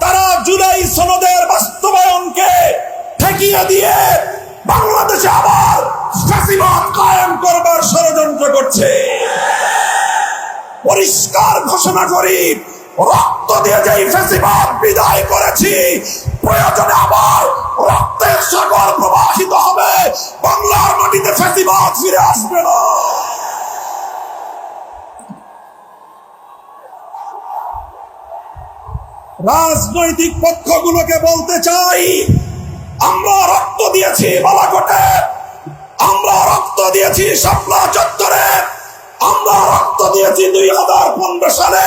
তারা জুলাই সনদের বাস্তবায়নকে ঠেকিয়ে দিয়ে বাংলাদেশে আবার ফ্যাসিবাদ কায়েম করবার ষড়যন্ত্র করছে। পরিষ্কার ঘোষণা করি রক্ত দিয়ে বিদায় করেছি, প্রয়োজনে আবার রক্তের সাগর প্রবাহিত হবে। বাংলার মাটিতে ফেসিবাদ ফিরে আসবে না। রাজনৈতিক পক্ষগুলোকে বলতে চাই, আমরা রক্ত দিয়েছি বালাকোটে, আমরা রক্ত দিয়েছি শাপলা চত্বরে, আমরা রক্ত দিয়েছি দুই হাজার পনেরো সালে।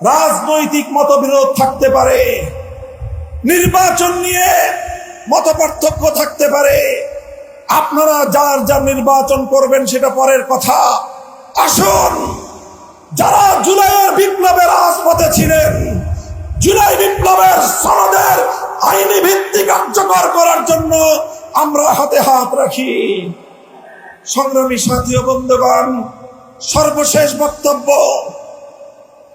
রাজনৈতিক মতবিরোধ থাকতে পারে। নির্বাচন নিয়ে মত পার্থক্য থাকতে পারে। আপনারা যার যার নির্বাচন করবেন সেটা পরের কথা। আসুন, যারা জুলাইয়ের বিপ্লবের রাজপথে ছিলেন, জুলাই বিপ্লবের সনদের আইনি ভিত্তি কার্যকর করার জন্য আমরা হাতে হাত রাখি। সংগ্রামী সাথী বন্ধুগণ, সর্বশেষ বক্তব্য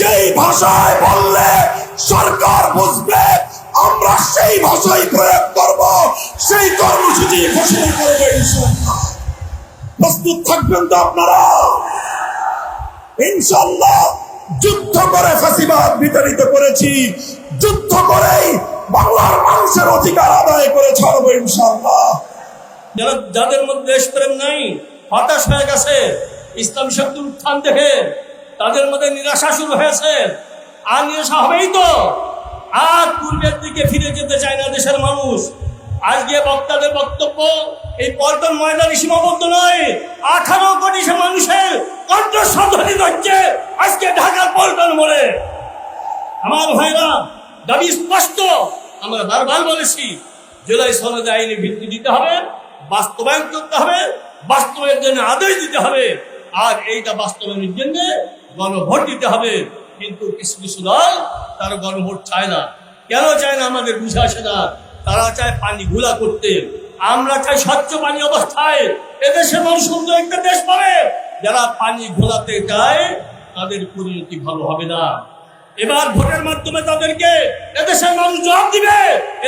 যেই ভাষায় বললে সরকার বুঝবে, আমরা সেই ভাষাই প্রয়োগ করব, সেই কর্মসূচি ঘোষণা করব প্রস্তুত থাকবেন তো আপনারা? ইনশাল্লাহ যুদ্ধ করে ফাঁসিবাদ বিতাড়িত করেছি, যুদ্ধ করেই বাংলার মানুষের অধিকার আদায় করে ছাড়বো ইনশাল্লাহ যারা, যাদের মধ্যে দেশপ্রেম নাই, হতাশ হয়ে গেছে, ইসলাম শক্তি উত্থান দেখে তাদের মধ্যে নিরাশা শুরু হয়েছে। আর নিরাশা হবেই তো। আর পূর্বের দিকে ফিরে যেতে চায় না দেশের মানুষ। আজকে বক্তাদের বক্তব্য, এই পল্টন ময়দানে সীমাবদ্ধ নয়। আঠারো কোটি মানুষের কণ্ঠস্বর ধ্বনিত হচ্ছে আজকে ঢাকার পল্টন মোড়ে। আমার ভাইরা, দাবি স্পষ্ট। আমরা বারবার বলেছি, জুলাই সনদে আইনি ভিত্তি দিতে হবে, বাস্তবায়ন করতে হবে বাস্তবের জন্য আদেশ দিতে হবে। আর এইটা বাস্তবায়নের জন্য গণভোট দিতে হবে। কিন্তু কিছু কিছু দল তারা গণভোট চায় না। কেন চায় না আমাদের বুঝে আসে না? তারা চায় পানি ঘোলা করতে। আমরা চাই স্বচ্ছ পানি অবস্থায়। এদেশের মানুষ সুন্দর একটা দেশ পাবে। যারা পানি ঘোলাতে চায়, তাদের পরিণতি ভালো হবে না। এবার ভোটের মাধ্যমে তাদেরকে এদেশের মানুষ জবাব দিবে।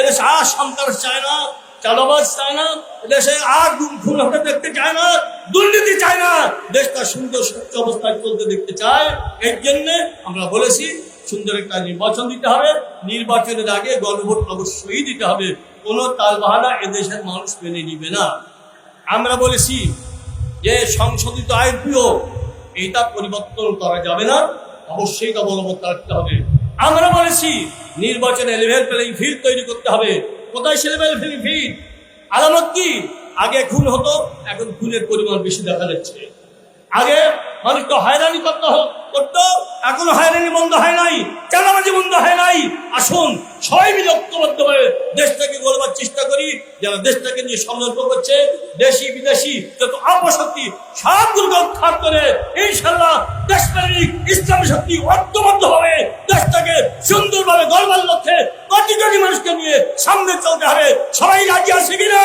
এদেশে আর সন্ত্রাস চায় না। চালাবাজ চায় না এদেশে আর গুম হতে দেখতে চায় না, দুর্নীতি চায় না। দেশটা সুন্দর চলতে দেখতে চায়। এর জন্য আমরা বলেছি, সুন্দর একটা নির্বাচন দিতে হবে। নির্বাচনের আগে গণভোট অবশ্যই দিতে হবে। কোনো তাল বাহানা এদেশের মানুষ মেনে নিবে না। আমরা বলেছি যে সংশোধিত আইন প্রিয় এটা পরিবর্তন করা যাবে না। অবশ্যই তা বলবৎ রাখতে হবে। আমরা বলেছি, নির্বাচনে লেভেল প্লেইং ফিল্ড তৈরি করতে হবে। কোথায় ছেলে মেয়ে ভিড়? আলামত কি? আগে খুন হতো, এখন খুনের পরিমাণ বেশি দেখা যাচ্ছে। আগে মানুষকে হয়রানি করতে করতো, এখনও হয়রানি বন্ধ হয় নাই চাঁদাবাজি বন্ধ হয় নাই। আসুন, সবাই মিলে ঐক্যবদ্ধ হয়ে দেশটাকে গড়বার চেষ্টা করি যারা দেশটাকে নিয়ে সংকল্প করছে, দেশি বিদেশি যত অপশক্তি সবগুলোকে উৎখাত করে ইনশাল্লাহ দেশপ্রেমিক ইসলামী শক্তি ঐক্যবদ্ধ হবে দেশটাকে সুন্দরভাবে গড়বার লক্ষ্যে কোটি কোটি মানুষকে নিয়ে সামনে চলতে হবে। সবাই রাজি আছে কিনা?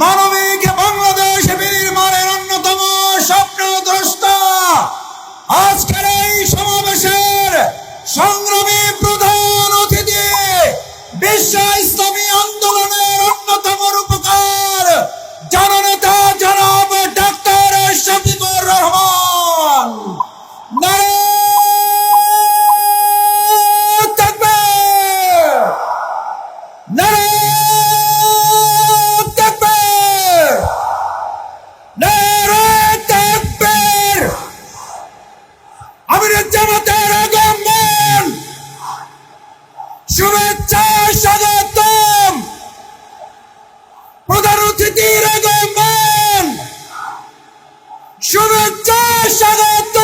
মানবিক শুভেচ্ছা স্বাগতম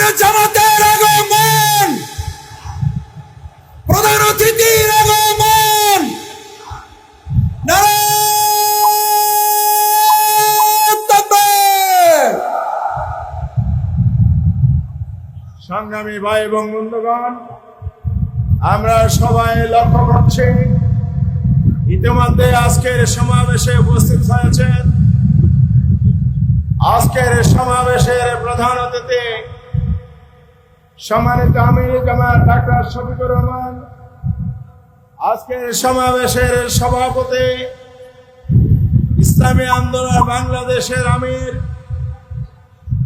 আমিরের জামাতের আগমন। প্রধান অতিথির আগমন। সংগ্রামী ভাই এবং বন্ধুগণ, আমরা সবাই লক্ষ্য করছি, ইতিমধ্যে আজকের সমাবেশে উপস্থিত হয়েছেন। আজকের সমাবেশের প্রধান অতিথি সম্মানিত আমির জামাত, ডাক্তার শফিকুর রহমান আজকের সমাবেশের সভাপতি ইসলামী আন্দোলন বাংলাদেশের আমির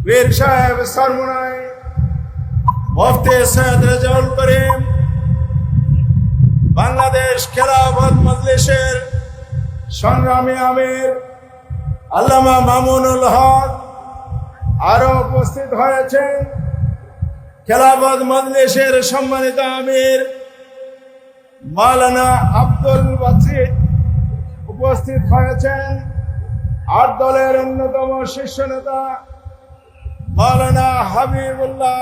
বীর সাহেব সরমুনাই, মুফতি সৈয়দ রেজাউল করিম, বাংলাদেশ খেলাফত মজলিসের সংগ্রামী আমির আল্লামা মামুনুল হক আরও উপস্থিত হয়েছেন। খেলাফত মজলিসের সম্মানিত আমির মালানা আব্দুল বাসিদ উপস্থিত হয়েছেন আট দলের অন্যতম শীর্ষ নেতা মালানা হাবিবুল্লাহ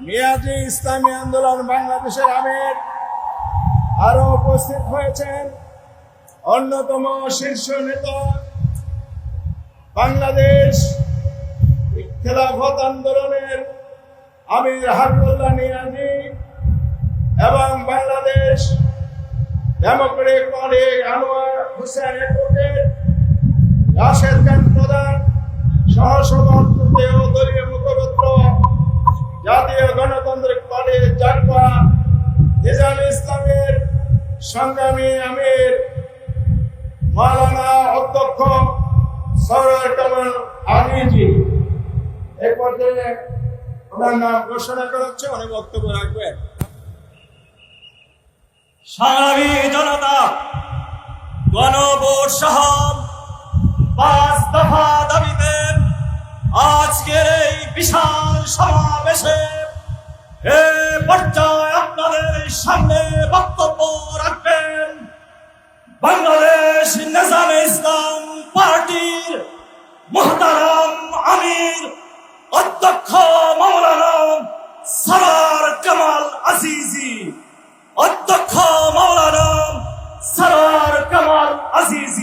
মিয়াজি ইসলামী আন্দোলন বাংলাদেশের আমির। আরও উপস্থিত হয়েছেন অন্যতম শীর্ষ নেতা বাংলাদেশ খেলাফত আন্দোলনের আমির হাবিবুল্লাহ নিয়াজি এবং Bangladesh democratic party Anwar Hossain advocate, Rashed Khan প্রধান সহসভাপতি ও দলীয় মুখপাত্র, জাতীয় গণতান্ত্রিক পার্টি জাগবা, নিজাম ইসলামের সংগ্রামী আমির, মাওলানা অধ্যক্ষ সরোয়ার কামাল আমিজি। এই পর্যায়ে ওনার জনতা গণভোট সহ পাঁচ দফা দাবিতে আজকের এই বিশাল সমাবেশে এ পর্যায়ে আপনাদের সামনে বক্তব্য রাখবেন। বাংলাদেশ নিজামে ইসলাম পার্টির মহতারাম আমির অধ্যক্ষ মৌলানা সরার কামাল আজিজি। অধ্যক্ষ মৌলানা সরার কামাল আজিজি।